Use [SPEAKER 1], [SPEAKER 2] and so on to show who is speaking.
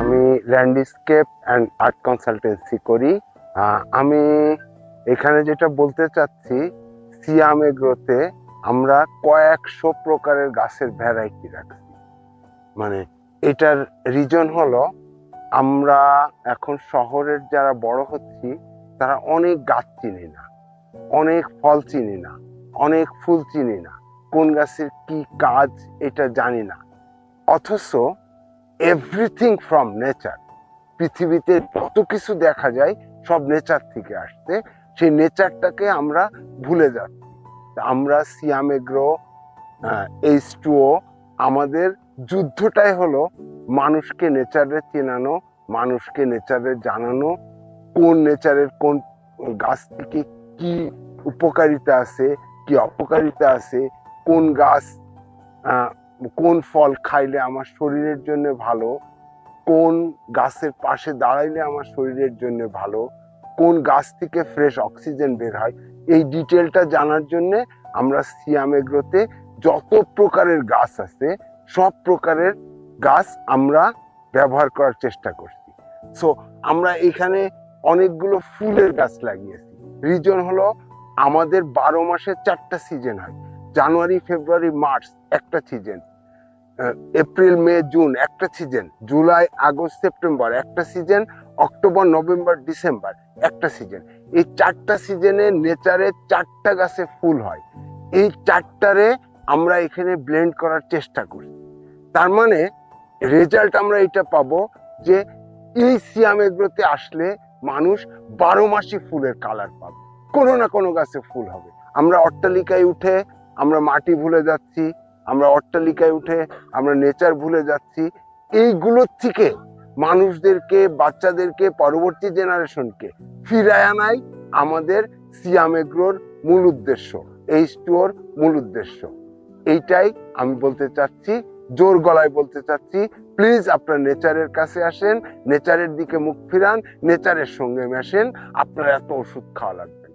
[SPEAKER 1] আমি landscape and art consultancy করি। আমি এখানে যেটা বলতে চাচ্ছি, সিয়াম এগ্রোতে আমরা কয়েকশো প্রকারের গাছের ভ্যারাইটি রাখছি। মানে এটার রিজন হলো, আমরা এখন শহরের যারা বড় হচ্ছি, তারা অনেক গাছ চিনি না, অনেক ফল চিনি না। অনেক ফুল চিনি না। কোন গাছের কি কাজ এটা জানি না। অথচ এভরিথিং ফ্রম নেচার পৃথিবীতে কত কিছু দেখা যায় সব নেচার থেকে আসছে। সেই নেচারটাকে আমরা ভুলে যাচ্ছি। আমরা সিয়ামেগ্রো এইচ টুও আমাদের যুদ্ধটাই হলো মানুষকে নেচারে চেনানো, মানুষকে নেচারে জানানো, কোন নেচারের কোন গাছ থেকে কি উপকারিতা আছে কি অপকারিতা আছে? কোন গাছ কোন ফল খাইলে আমার শরীরের জন্য ভালো? কোন গাছের পাশে দাঁড়াইলে আমার শরীরের জন্য ভালো? কোন গাছ থেকে ফ্রেশ অক্সিজেন বের হয়? এই ডিটেলটা জানার জন্যে আমরা সিয়ামেগ্রোতে যত প্রকারের গাছ আছে, সব প্রকারের গাছ আমরা ব্যবহার করার চেষ্টা করছি। সো আমরা এখানে অনেকগুলো ফুলের গাছ লাগিয়েছি। রিজন হলো আমাদের বারো মাসে চারটা সিজন হয়। জানুয়ারি, ফেব্রুয়ারি, মার্চ একটা সিজন এপ্রিল, মে, জুন একটা সিজন জুলাই, আগস্ট, সেপ্টেম্বর একটা সিজন অক্টোবর, নভেম্বর, ডিসেম্বর একটা সিজন এই চারটা সিজনে নেচারে চারটা গাছে ফুল হয়। এই চারটারে আমরা এখানে ব্লেন্ড করার চেষ্টা করি। তার মানে রেজাল্ট আমরা এটা পাবো যে এই সিয়ামেগ্রোতে আসলে মানুষ বারো মাসই ফুলের কালার পাবে। কোনো না কোনো গাছে ফুল হবে। আমরা অট্টালিকায় উঠে আমরা মাটি ভুলে যাচ্ছি, আমরা অট্টালিকায় উঠে আমরা নেচার ভুলে যাচ্ছি। এইগুলোর থেকে মানুষদেরকে, বাচ্চাদেরকে, পরবর্তী জেনারেশনকে ফিরায় আনাই আমাদের সিয়ামেগ্রোর মূল উদ্দেশ্য এই স্টোর মূল উদ্দেশ্য। এইটাই আমি বলতে চাচ্ছি, জোর গলায় বলতে চাচ্ছি প্লিজ আপনার নেচারের কাছে আসেন নেচারের দিকে মুখ ফিরান নেচারের সঙ্গে মেশেন, আপনার এত ওষুধ খাওয়া লাগবে